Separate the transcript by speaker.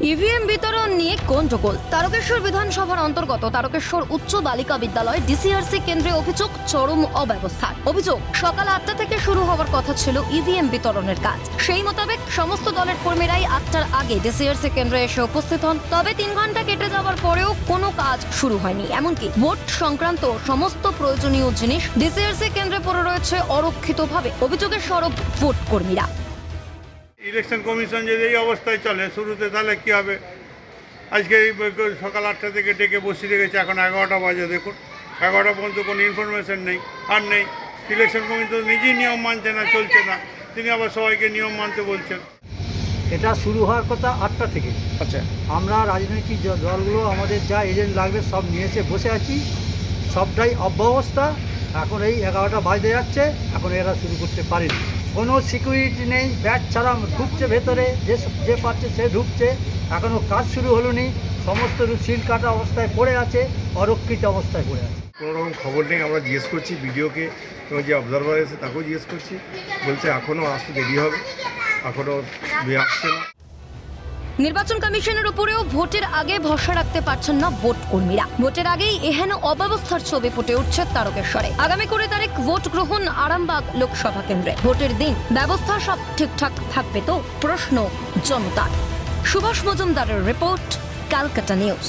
Speaker 1: EVM বিতরণ নিয়ে গন্ডগোল তারকেশ্বর বিধানসভার অন্তর্গত তারকেশ্বর উচ্চ বালিকা বিদ্যালয় ডিসিআরসি কেন্দ্রে অভিযোগ চরম অব্যবস্থার। অভিযোগ, সকাল আটটা থেকে শুরু হওয়ার কথা ছিল ইভিএম বিতরণের কাজ। সেই মোতাবেক সমস্ত দলের কর্মীরাই আটটার আগে ডিসিআরসি কেন্দ্রে এসে উপস্থিত হন। তবে তিন ঘণ্টা কেটে যাওয়ার পরেও কোনো কাজ শুরু হয়নি। এমনকি ভোট সংক্রান্ত সমস্ত প্রয়োজনীয় জিনিস ডিসিআরসি কেন্দ্রে পড়ে রয়েছে অরক্ষিতভাবে। অভিযোগের সরব ভোট কর্মীরা।
Speaker 2: ইলেকশন কমিশন যদি এই অবস্থায় চলে শুরুতে তাহলে কি হবে? আজকে সকাল আটটা থেকে ডেকে বসিয়ে রেখেছে এখন এগারোটা বাজে দেখুন। এগারোটা পর্যন্ত কোনো ইনফরমেশন নেই আর নেই। ইলেকশন কমিশন নিজেই নিয়ম মানছে না চলছে না। তিনি আবার সবাইকে নিয়ম মানতে বলছেন।
Speaker 3: এটা শুরু হওয়ার কথা আটটা থেকে।
Speaker 4: আচ্ছা।
Speaker 3: আমরা রাজনৈতিক দলগুলো আমাদের যা এজেন্ট লাগবে সব নিয়ে এসে বসে আছি। সবটাই অব্যবস্থা। এখন এই এগারোটা বাজতে যাচ্ছে এখন এরা শুরু করতে পারেনি। কোনো সিকিউরিটি নেই, ব্যাট ছাড়া ঢুকছে ভেতরে, যে যে পাচ্ছে সে ঢুকছে। এখনও কাজ শুরু হলো নি সমস্ত সিল কাটা অবস্থায় পড়ে আছে, অরক্ষিত অবস্থায় পড়ে আছে।
Speaker 4: কোনো রকম খবর নেই, আমরা জিজ্ঞেস করছি ভিডিওকে, এবং যে অবজারভার এসে তাকেও জিজ্ঞেস করছি, বলছে এখনও আসতে দেরি হবে এখনও আসছে না।
Speaker 1: নির্বাচন কমিশনের উপরেও ভোটের আগে ভরসা রাখতে পারছেন না ভোট কর্মীরা। ভোটের আগেই এহেন অব্যবস্থার ছবি ফুটে উঠছে তারকেশ্বরে। আগামী কুড়ি তারিখ ভোট গ্রহণ আরামবাগ লোকসভা কেন্দ্রে। ভোটের দিন ব্যবস্থা সব ঠিকঠাক থাকবে তো? প্রশ্ন জনতার। সুভাষ মজুমদারের রিপোর্ট, ক্যালকাটা নিউজ।